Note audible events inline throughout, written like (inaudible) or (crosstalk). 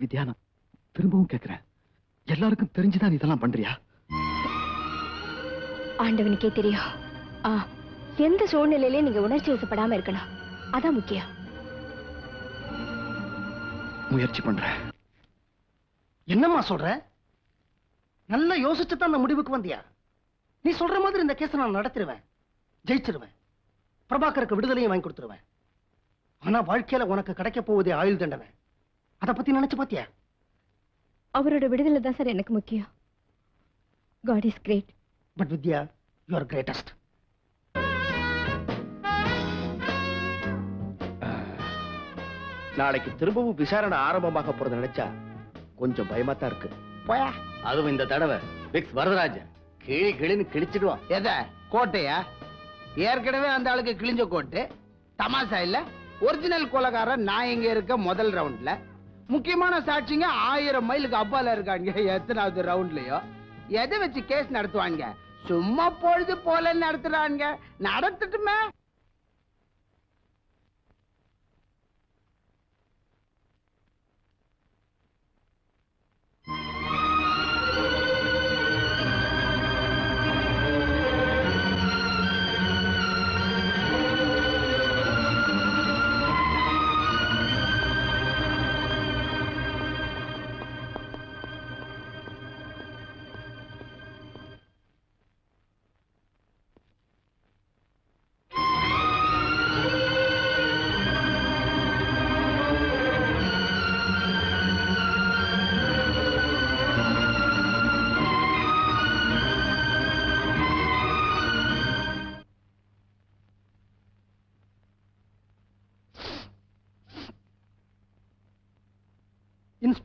வித்யா நான் திரும்பவும் கேட்கிறேன் எல்லாருக்கும் தெரிஞ்சுதான் இதெல்லாம் பண்றியா? ஆண்டவனுக்கே தெரியும். ஆ எந்த சூழ்நிலையிலயும் நீங்க உணர்ச்சி வசப்படாம இருக்கணும். அதான் முக்கியம். முயற்சி பண்றேன். என்னம்மா சொல்ற? நல்லா யோசிச்சு தான் அந்த முடிவுக்கு வந்தியா? நீ சொல்ற மாதிரி இந்த கேஸை நான் நடத்திடுவேன் ஜெயிச்சிருவேன். பிரபாகருக்கு விடுதலையும் வாங்கி கொடுத்துருவேன். ஆனா வாழ்க்கையில உனக்கு கிடைக்க போவதே ஆயுள் தண்டனை. அதை பத்தி நினைச்சு பாத்தியா? அவரோட விடுதலை தான் சார் எனக்கு முக்கியம். God is great but Vidya you are greatest நாளைக்கு திரும்பவும் விசாரணை ஆரம்பமாக போறது நினைச்சா கொஞ்சம் பயமா தான் இருக்கு. போயா? அதுவும் இந்த தடவை. விக்ஸ் வரதராஜன். கிளி கிளின்னு கிழிச்சிடுவான். எத? கோட்டையா? ஏற்கனவே அந்த ஆளுக்கு கிழிஞ்ச கோட்டு. தமாசா இல்ல? ஒரிஜினல் கொலகாரன் நான் இங்க இருக்க முதல் ரவுண்ட்ல முக்கியமான சாட்சிங்க ஆயிரம் மைலுக்கு அப்பால இருக்காங்க எத்தனாவது ரவுண்ட்லயோ எதை வச்சு கேஸ் நடத்துவாங்க சும்மா பொழுது போல நடத்துறாங்க நடத்தட்டுமே.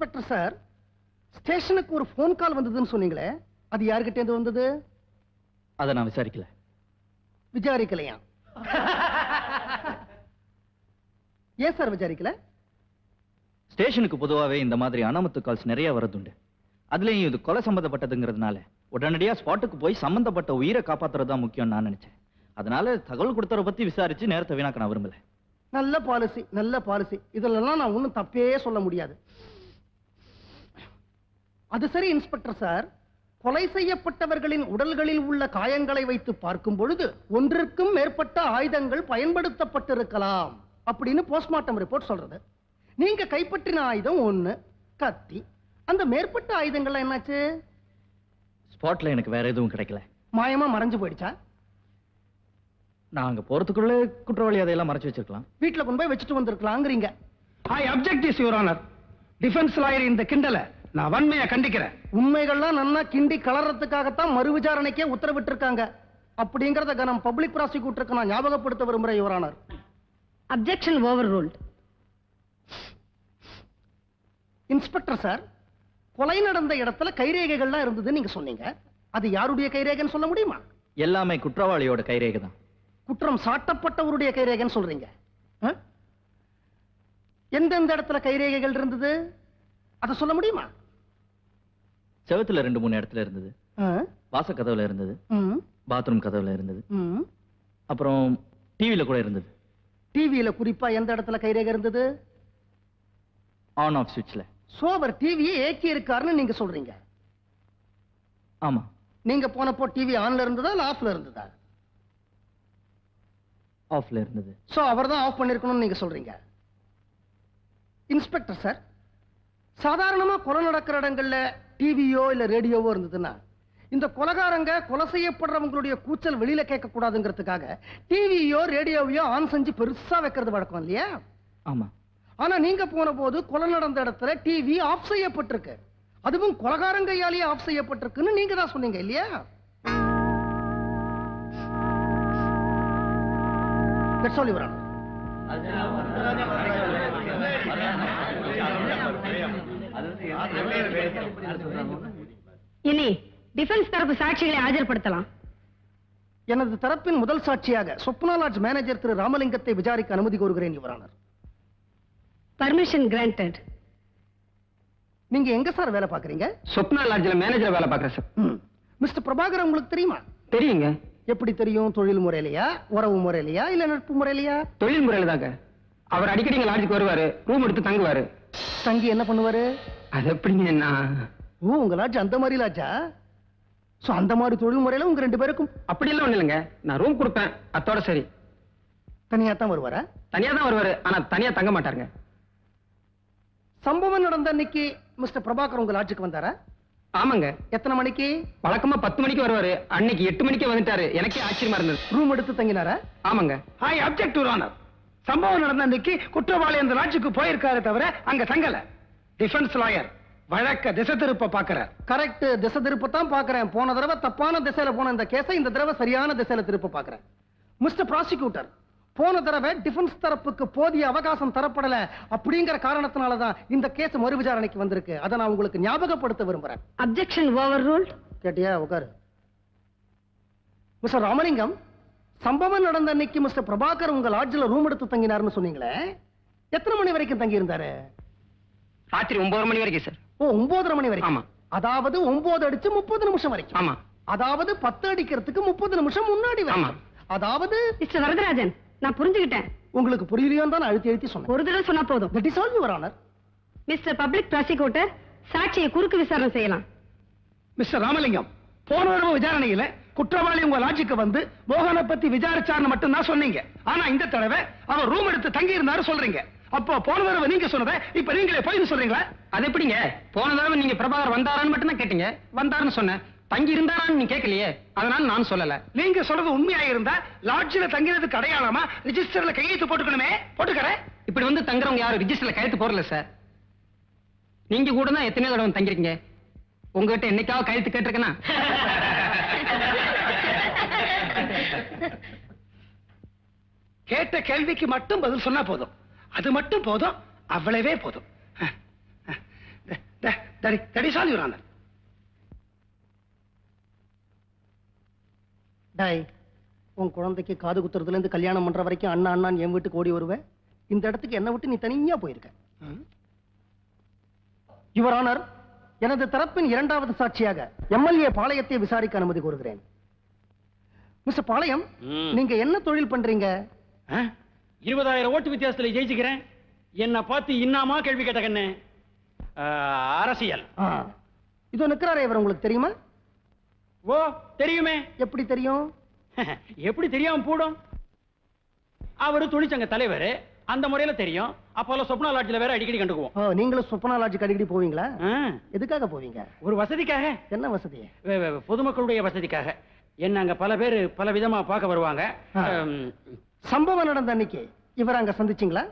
இன்ஸ்பெக்டர் சார் ஸ்டேஷனுக்கு ஒரு ஃபோன் கால் வந்ததுன்னு சொன்னீங்களே அது யாருக்கிட்ட இருந்து வந்தது? அதை நான் விசாரிக்கல. விசாரிக்கலையா? ஏன் சார் விசாரிக்கல? ஸ்டேஷனுக்கு பொதுவாகவே இந்த மாதிரி அனாமத்து கால்ஸ் நிறைய வரதுண்டு அதுலயும் இது கொலை சம்பந்தப்பட்டதுங்கிறதுனால உடனடியா ஸ்பாட்டுக்கு போய் சம்பந்தப்பட்ட உயிரை காப்பாத்துறது தான் முக்கியம் நான் நினைச்சேன். அதனால தகவல் கொடுத்தவரை பத்தி விசாரிச்சு நேரத்தை வீணாக்க நான் விரும்பல. நல்ல பாலிசி நல்ல பாலிசி இதுலலாம் நான் ஒன்றும் தப்பே சொல்ல முடியாது. அது சரி இன்ஸ்பெக்டர் சார். கொலை செய்யப்பட்டவர்களின் உடல்களில் உள்ள காயங்களை வைத்து பார்க்கும் பொழுது ஒன்றிற்கும் மேற்பட்ட ஆயுதங்கள் பயன்படுத்தப்பட்டிருக்கலாம் அப்படின்னு போஸ்ட்மார்ட்டம் ரிப்போர்ட் சொல்றது. நீங்க கைப்பற்றின ஆயுதம் ஒண்ணு கத்தி. அந்த மேற்பட்ட ஆயுதங்கள்லாம் என்னாச்சு? ஸ்பாட்ல எனக்கு வேற எதுவும் கிடைக்கல. மாயமா மறைஞ்சு போயிடுச்சா? நான் அங்க போறதுக்குள்ள குற்றவாளி அதையெல்லாம் மறைச்சு வச்சிருக்கலாம். வீட்டுல கொண்டு போய் வச்சுட்டு வந்திருக்கலாங்கிறீங்க. I object this your honour defence lawyer இந்த கிண்டல நான் வன்மையா கண்டிக்கிறேன். உண்மைகள்லாம் நன்னா கிண்டி கலர்றதுக்காகத்தான் மறு விசாரணைக்கே உத்தரவிட்டிருக்காங்க. அப்படிங்கறத கனம் பப்ளிக் ப்ராசிக்யூட்டருக்கு நான் ஞாபகப்படுத்த விரும்புறேன் your honour objection overruled inspector sir கொலை நடந்த இடத்துல கைரேகைகள்லாம் இருந்ததுன்னு நீங்க சொன்னீங்க. அது யாருடைய கைரேகைன்னு சொல்ல முடியுமா? எல்லாமே குற்றவாளியோட கைரேகை தான் குற்றம் சாட்டப்பட்டவருடைய கைரேகைன்னு சொல்றீங்க. ஆ? எந்தெந்த இடத்துல கைரேகைகள் இருந்தது? அதை சொல்ல முடியுமா? செவத்துல ரெண்டு மூணு இடத்துல இருந்தது? வாச கதவுல இருந்தது. பாத்ரூம் கதவுல இருந்தது. அப்புறம் டிவில கூட இருந்தது. டிவியில குறிப்பா எந்த இடத்துல கைரேகை இருந்தது? ஆன் ஆஃப் சுவிட்ச்ல சோவர் டிவியை ஏக்கி இருக்காருன்னு நீங்க சொல்றீங்க. ஆமா. நீங்க போனப்போ டிவி ஆன்ல இருந்ததா இல்ல ஆஃப்ல இருந்ததா? ஆஃப்ல இருந்தது. சோ அவர் தான் ஆஃப் பண்ணிருக்கணும்னு நீங்க சொல்றீங்க. இன்ஸ்பெக்டர் சார் சாதாரணமா கொலை நடக்கிற இடங்கள்ல டிவியோ இல்ல ரேடியோவோ இருந்ததுன்னா இந்த கொலகாரங்க கொலை செய்யப்படுறவங்களுடைய கூச்சல் வெளியில கேட்க கூடாதுங்கிறதுக்காக டிவியோ ரேடியோவையோ ஆன் செஞ்சு பெருசா வைக்கிறது வழக்கம் இல்லையா? ஆமா. ஆனா நீங்க போன போது கொலை நடந்த இடத்துல டிவி ஆஃப் செய்யப்பட்டிருக்கு. அதுவும் கொலகாரங்க கையாலேயே ஆஃப் செய்யப்பட்டிருக்குன்னு நீங்க தான் சொன்னீங்க இல்லையா? Your Honor. இனி டிஃபென்ஸ் தரப்பு சாட்சிகளை ஆஜர்படுத்தலாம். எனது தரப்பின் முதல் சாட்சியாக சொப்னா லாட்ஜ் மேனேஜர் திரு ராமலிங்கத்தை விசாரிக்க அனுமதி கோருகிறேன் யுவரானர் பர்மிஷன் கிராண்டட் நீங்க எங்க சார் வேலை பாக்குறீங்க சொப்னா லாட்ஜில் மேனேஜர் வேலை பார்க்குறேன் சார். மிஸ்டர் பிரபாகர் உங்களுக்கு தெரியுமா? தெரியுங்க. எப்படி தெரியும்? தொழில் முறையிலையா? உறவு முறையிலையா? இல்ல நட்பு முறையிலையா? தொழில் முறையில் தாங்க. அவர் அடிக்கடி இங்க லாட்ஜுக்கு வருவாரு ரூம் எடுத்து தங்குவாரு. தங்கி என்ன பண்ணுவாரு? அது எப்படிங்க நான் ஓ உங்க லாட்ஜ் அந்த மாதிரி லாட்ஜா? சோ அந்த மாதிரி தொழில் முறையில உங்க ரெண்டு பேருக்கும் அப்படி எல்லாம் ஒண்ணு இல்லைங்க. நான் ரூம் கொடுப்பேன். அத்தோட சரி. தனியா தான் வருவாரா? தனியா தான் வருவாரு. ஆனா தனியா தங்க மாட்டாருங்க. சம்பவம் நடந்த அன்னைக்கு மிஸ்டர் பிரபாகர் உங்க லாட்ஜுக்கு வந்தாரா? ஆமாங்க. எத்தனை மணிக்கு? வழக்கமா பத்து மணிக்கு வருவாரு. அன்னைக்கு எட்டு மணிக்கே வந்துட்டாரு. எனக்கே ஆச்சரியமா இருந்தது. ரூம் எடுத்து தங்கினாரா? ஆமாங்க. ஐ அப்செக்ட் டு ஆனர் சம்பவம் நடந்த அன்னைக்கு குற்றவாளி அந்த லாட்ஜுக்கு போயிருக்காரு தவிர அங்க தங்கல. டிஃபென்ஸ் லாயர் வழக்க திசை திருப்ப பாக்குறார். கரெக்ட் திசை திருப்பத்தான் பாக்குறேன். போன தடவை தப்பான திசையில போன இந்த கேஸை இந்த தடவை சரியான திசையில திருப்ப பாக்குறேன். மிஸ்டர் ப்ராசிக்யூட்டர் போன தடவை டிஃபென்ஸ் தரப்புக்கு போதிய அவகாசம் தரப்படல அப்படிங்கிற காரணத்தினால தான் இந்த கேஸ் மறு விசாரணைக்கு வந்திருக்கு. அதை நான் உங்களுக்கு ஞாபகப்படுத்த விரும்புறேன். அப்ஜெக்ஷன் ஓவர் ரூல்ட் கேட்டியா உட்காரு. மிஸ்டர் ராமலிங்கம் சம்பவம் நடந்த அன்னைக்கு மிஸ்டர் பிரபாகர் உங்க லாட்ஜ்ல ரூம் எடுத்து தங்கினாருன்னு சொன்னீங்களே? எத்தனை மணி வரைக்கும் தங்கி இருந்தாரு ராத்திரி ஒன்பது மணி வரைக்கும் சார் ஓ ஒன்பதரை மணி வரைக்கும்? ஆமா. அதாவது ஒன்பது அடிச்சு முப்பது நிமிஷம் வரைக்கும்? ஆமா. அதாவது பத்து அடிக்கிறதுக்கு முப்பது நிமிஷம் முன்னாடி ஆமா. வரைக்கும் அதாவது மிஸ்டர் வரதராஜன் நான் புரிஞ்சுக்கிட்டேன். உங்களுக்கு புரியலையோன்னு தான் நான் அழுத்தி அழுத்தி சொன்னேன். ஒரு தடவை சொன்னா போதும். That is all your honour mister public prosecutor சாட்சியை குறுக்கு விசாரணை செய்யலாம். மிஸ்டர் ராமலிங்கம் போன தடவை விசாரணையில குற்றவாளி உங்க லாட்ஜுக்கு வந்து மோகனை பத்தி விசாரிச்சார்னு மட்டும் தான் சொன்னீங்க. ஆனா இந்த தடவை அவர் ரூம் எடுத்து தங்கி இருந்தாரு சொல்றீங்க. அப்போ போன தடவை நீங்க சொன்னதை இப்ப நீங்களே போய் சொல்றீங்களா? அது எப்படிங்க? போன தடவை நீங்க பிரபாகர் வந்தாரான்னு மட்டும் தான் கேட்டீங்க. வந்தாருன்னு சொன்னேன். தங்கி இருந்தாரான்னு நீங்க கேட்கலையே. அதனால நான் சொல்லல. நீங்க சொல்றது உண்மையா இருந்தா லாட்ஜில தங்கிறதுக்கு அடையாளமா ரிஜிஸ்டர்ல கையெழுத்து போட்டுக்கணுமே? போட்டுக்கறேன். இப்படி வந்து தங்குறவங்க யாரும் ரிஜிஸ்டர்ல கையெழுத்து போடல சார் நீங்க கூட தான் எத்தனையோ தடவை தங்கிருக்கீங்க உங்ககிட்ட என்னைக்காவது கையெழுத்து கேட்டிருக்கேனா? (laughs) (laughs) கேட்ட கேள்விக்கு மட்டும் பதில் சொன்னா போதும். அது மட்டும் போதும் அவ்வளவே போதும். தடி சால் யுவர் ஆனர். டாய் உன் குழந்தைக்கு காது குத்துறதுல இருந்து கல்யாணம் பண்ற வரைக்கும் அண்ணா அண்ணான்னு என் வீட்டுக்கு ஓடி வருவேன் இந்த இடத்துக்கு என்ன விட்டு நீ தனியா போயிருக்க? யுவர் ஆனர் எனது தரப்பின் இரண்டாவது சாட்சியாக எம்எல்ஏ பாளையத்தை விசாரிக்க அனுமதி கோருகிறேன். மிஸ்டர் பாளையம் நீங்க என்ன தொழில் பண்றீங்க? இருபதாயிரம் ஓட்டு வித்தியாசத்துல ஜெயிச்சுக்கிறேன். என்ன பார்த்து இன்னாமா கேள்வி கேட்ட கண்ணு? அரசியல். இதோ நிக்கிறாரே இவர் உங்களுக்கு தெரியுமா? ஓ தெரியுமே. எப்படி தெரியும்? (laughs) எப்படி தெரியாம போடும்? அவரு தொழிற்சங்க தலைவர் அந்த முறையில தெரியும். அப்போல சொப்னா லாட்ஜில் வேற அடிக்கடி கண்டுக்குவோம். நீங்களும் சொப்பனா லாட்ஜுக்கு அடிக்கடி போவீங்களா? எதுக்காக போவீங்க? ஒரு வசதிக்காக. என்ன வசதி? வே- வே- பொதுமக்களுடைய வசதிக்காக. என்ன அங்க பல பேர் பல விதமா பார்க்க வருவாங்க. சம்பவம் நடந்த அன்னைக்கு இவர் அங்க சந்திச்சீங்களா?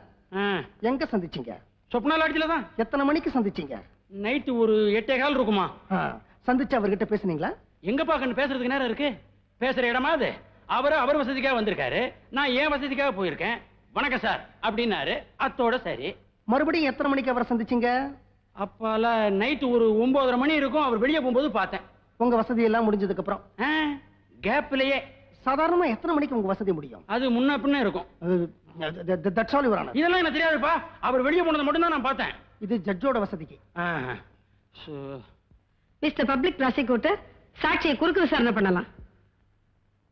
எங்க சந்திச்சீங்க? சொப்னா லாட்ஜில் தான். எத்தனை மணிக்கு சந்திச்சீங்க? நைட்டு ஒரு எட்டே கால் இருக்குமா? சந்திச்சு அவர்கிட்ட பேசுனீங்களா? எங்க பாக்கன்னு பேசுறதுக்கு நேரம் இருக்கு? பேசுற இடமா அது? அவரு அவர் வசதிக்காக வந்திருக்காரு. நான் ஏன் வசதிக்காக போயிருக்கேன். வணக்கம் சார் அப்படின்னாரு. அத்தோட சரி. மறுபடியும் எத்தனை மணிக்கு அவரை சந்திச்சீங்க? அப்பால நைட்டு ஒரு ஒன்பதரை மணி இருக்கும். அவர் வெளியே போகும்போது பார்த்தேன். உங்க வசதி எல்லாம் முடிஞ்சதுக்கு அப்புறம் கேப்லயே சாதாரணமா எத்தனை மணிக்கு உங்க வசதி முடியும்? அது முன்ன பின்ன இருக்கும். தட்ஸ் ஆல் யுவர் இதெல்லாம் எனக்கு தெரியாதுப்பா. அவர் வெளியே போனதை மட்டும் தான் நான் பார்த்தேன். இது ஜட்ஜோட வசதிக்கு. ஆ, சு- மிஸ்டர் பப்ளிக் ப்ராசிக்யூட்டர் சாட்சியை குறுக்கு விசாரணை பண்ணலாம்.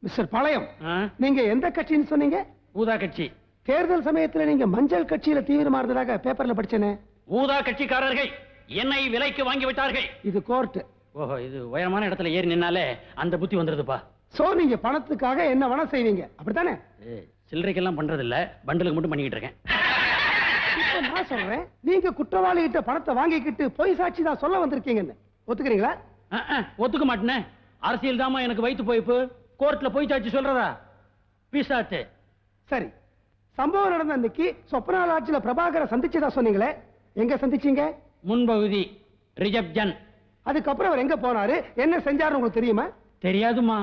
மிஸ்டர் பாளையம் ஆ, நீங்க எந்த கட்சின்னு சொன்னீங்க? ஊதா கட்சி. தேர்தல் சமயத்துல நீங்க மஞ்சள் கட்சியில தீவிரமா இருந்ததாக பேப்பர்ல படிச்சேனே? ஊதா கட்சிக்காரர்கள் என்னை விலைக்கு வாங்கி விட்டார்கள் இது கோர்ட் ஓஹோ இது உயரமான இடத்துல ஏறி நின்னாலே அந்த புத்தி வந்துருதுப்பா. சோ நீங்க பணத்துக்காக என்ன வேணா செய்வீங்க. அப்படித்தானே? சில்லறைக்கெல்லாம் பண்றது இல்ல பண்டலுக்கு மட்டும் பண்ணிக்கிட்டு இருக்கேன். இப்ப நான் சொல்றேன்? நீங்க குற்றவாளி கிட்ட பணத்தை வாங்கிக்கிட்டு பொய் சாட்சி தான் சொல்ல வந்திருக்கீங்கன்னு. ஒத்துக்கிறீங்களா? ஒத்துக்க மாட்டேனே. அரசியல் தாமா எனக்கு வயித்து போய்ப்பு. கோர்ட்ல போய் சாட்சி சொல்றதா? பீசாட்டு. சரி. சம்பவம் நடந்த அன்னைக்கு சொப்னா லாட்ஜில பிரபாகரை சந்திச்சதா சொன்னீங்களே? எங்க சந்திச்சீங்க? முன்பகுதி ரிஜப்ஜன். அதுக்கப்புறம் அவர் எங்க போனாரு? என்ன செஞ்சாருன்னு உங்களுக்கு தெரியுமா? தெரியாதுமா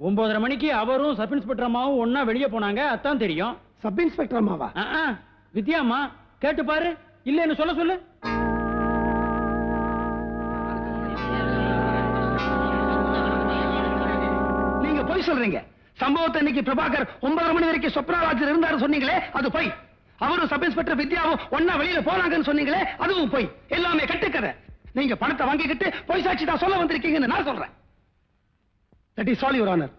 ஒன்பதரை மணிக்கு அவரும் சப் இன்ஸ்பெக்டர் அம்மாவும் ஒன்னா வெளியே போனாங்க. அதான் தெரியும். சப் இன்ஸ்பெக்டர் அம்மாவா? அஹ், வித்யாம்மா கேட்டு பாரு. இல்லைன்னு சொல்ல சொல்லு. நீங்க பொய் சொல்றீங்க. சம்பவத்தை இன்னைக்கு பிரபாகர் ஒன்பதரை மணி வரைக்கும் சொப்னா லாட்ஜில் இருந்தாரு சொன்னீங்களே அது பொய். அவரும் சப் இன்ஸ்பெக்டர் வித்யாவும் ஒன்னா வெளியில போனாங்கன்னு சொன்னீங்களே அதுவும் பொய். எல்லாமே கட்டுக்கதை. நீங்க பணத்தை வாங்கிக்கிட்டு பொய் சாட்சி தான் சொல்ல வந்திருக்கீங்கன்னு நான் சொல்றேன். That is all your honour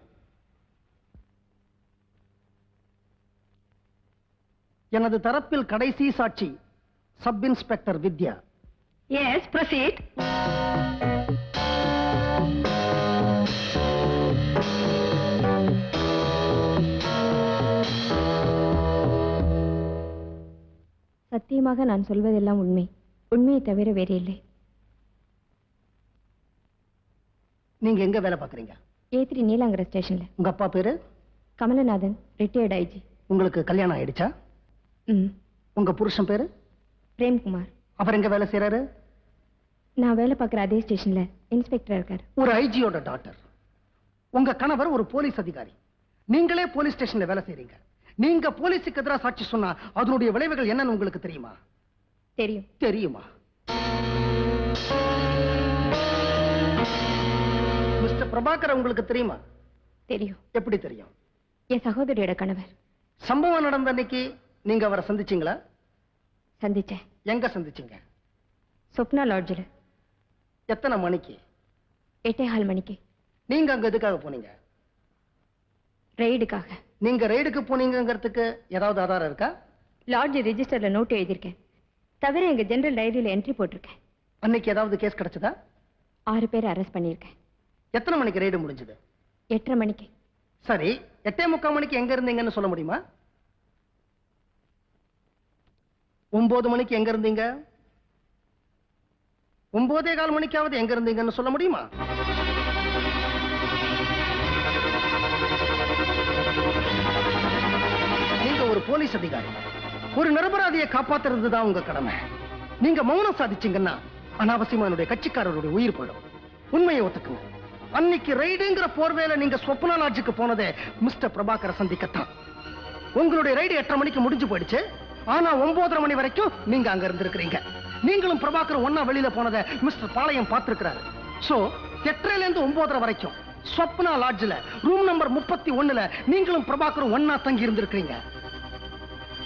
எனது தரப்பில் கடைசி சாட்சி sub inspector Vidya. Yes proceed சத்தியமாக நான் சொல்வதெல்லாம் உண்மை. உண்மையை தவிர வேறு இல்லை நீங்க எங்க வேலை பார்க்கறீங்க? ஏ த்ரீ நீலாங்கர ஸ்டேஷன்ல. உங்க அப்பா பேரு? கமலநாதன் ரிட்டையர்ட் ஐஜி உங்களுக்கு கல்யாணம் ஆயிடுச்சா? ம். உங்க புருஷன் பேரு? பிரேம்குமார். அவர் எங்க வேலை செய்யறாரு நான் வேலை பார்க்குற அதே ஸ்டேஷன்ல இன்ஸ்பெக்டரா இருக்கார். ஒரு ஐஜியோட டாக்டர். உங்க கணவர் ஒரு போலீஸ் அதிகாரி. நீங்களே போலீஸ் ஸ்டேஷன்ல வேலை செய்றீங்க. நீங்க போலீஸுக்கு எதிராக சாட்சி சொன்னா அதனுடைய விளைவுகள் என்னன்னு உங்களுக்கு தெரியுமா? தெரியும். தெரியுமா? பிரபாகர் உங்களுக்கு தெரியுமா? தெரியும். எப்படி தெரியும்? என் சகோதரியோட கணவர். சம்பவம் நடந்த அன்னைக்கு நீங்க அவரை சந்திச்சீங்களா? சந்திச்சேன். எங்க சந்திச்சீங்க? சொப்னா லாட்ஜில். எத்தனை மணிக்கு? எட்டே கால் மணிக்கு. நீங்க அங்க எதுக்காக போனீங்க? ரெய்டுக்காக நீங்க ரெய்டுக்கு போனீங்கங்கிறதுக்கு ஏதாவது ஆதாரம் இருக்கா? லாட்ஜ் ரெஜிஸ்டர்ல நோட் எழுதியிருக்கேன். தவிர எங்க ஜெனரல் டைரியில என்ட்ரி போட்டிருக்கேன். அன்னைக்கு ஏதாவது கேஸ் கிடைச்சதா? ஆறு பேர் அரெஸ்ட் பண்ணியிருக்கேன். எத்தனை மணிக்கு ரெய்டு முடிஞ்சது? எட்டரை மணிக்கு. சரி எட்டே முக்கால் மணிக்கு எங்க இருந்தீங்கன்னு சொல்ல முடியுமா? ஒன்பது மணிக்கு எங்க இருந்தீங்க? ஒன்பதே கால் மணிக்காவது எங்க இருந்தீங்கன்னு சொல்ல முடியுமா? நீங்க ஒரு போலீஸ் அதிகாரி. ஒரு நிரபராதியை காப்பாத்துறது தான் உங்க கடமை. நீங்க மௌனம் சாதிச்சீங்கன்னா அனாவசியமா என்னுடைய கட்சிக்காரருடைய உயிர் போயிடும். உண்மையை ஒத்துக்குங்க. அன்னைக்கு ரைடுங்கிற போர்வேல நீங்க சொப்னா லாட்ஜுக்கு போனதே மிஸ்டர் பிரபாகரை சந்திக்கத்தான். உங்களுடைய ரைடு எட்டரை மணிக்கு முடிஞ்சு போயிடுச்சு. ஆனா ஒன்பதரை மணி வரைக்கும் நீங்க அங்க இருந்திருக்கிறீங்க. நீங்களும் பிரபாகர் ஒன்னா வெளியில போனதை மிஸ்டர் பாளையம் பார்த்திருக்கிறாரு. சோ எட்டரைல இருந்து ஒன்பதரை வரைக்கும் சொப்னா லாட்ஜில் ரூம் நம்பர் முப்பத்தி ஒண்ணுல நீங்களும் பிரபாகரும் ஒன்னா தங்கி இருந்திருக்கிறீங்க.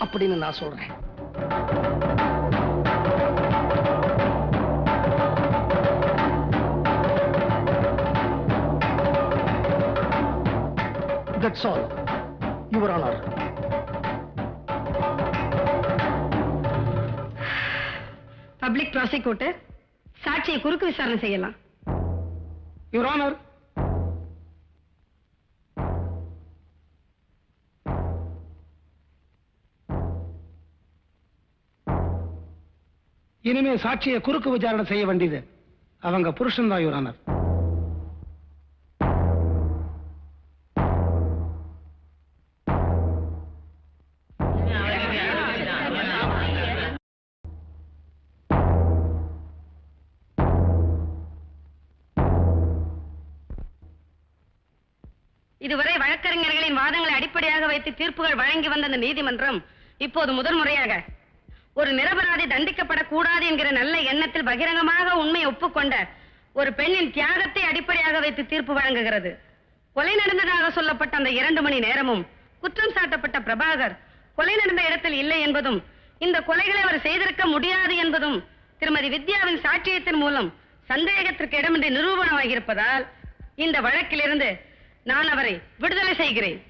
அப்படின்னு நான் சொல்றேன். That's all your honour public prosecutor சாட்சியை குறுக்கு விசாரணை செய்யலாம். யுவர் ஆனர் இனிமே சாட்சியை குறுக்கு விசாரணை செய்ய வேண்டியது அவங்க புருஷன் தான் யுவர் ஆனர் இதுவரை வழக்கறிஞர்களின் வாதங்களை அடிப்படையாக வைத்து தீர்ப்புகள் வழங்கி வந்த அந்த நீதிமன்றம் இப்போது முதல் முறையாக ஒரு நிரபராதி தண்டிக்கப்படக்கூடாது என்கிற நல்ல எண்ணத்தில் பகிரங்கமாக உண்மையை ஒப்புக்கொண்ட ஒரு பெண்ணின் தியாகத்தை அடிப்படையாக வைத்து தீர்ப்பு வழங்குகிறது. கொலை நடந்ததாக சொல்லப்பட்ட அந்த இரண்டு மணி நேரமும் குற்றம் சாட்டப்பட்ட பிரபாகர் கொலை நடந்த இடத்தில் இல்லை என்பதும் இந்த கொலைகளை அவர் செய்திருக்க முடியாது என்பதும் திருமதி வித்யாவின் சாட்சியத்தின் மூலம் சந்தேகத்திற்கு இடமின்றி நிரூபணமாகியிருப்பதால் இந்த வழக்கிலிருந்து நான் அவரை விடுதலை செய்கிறேன்.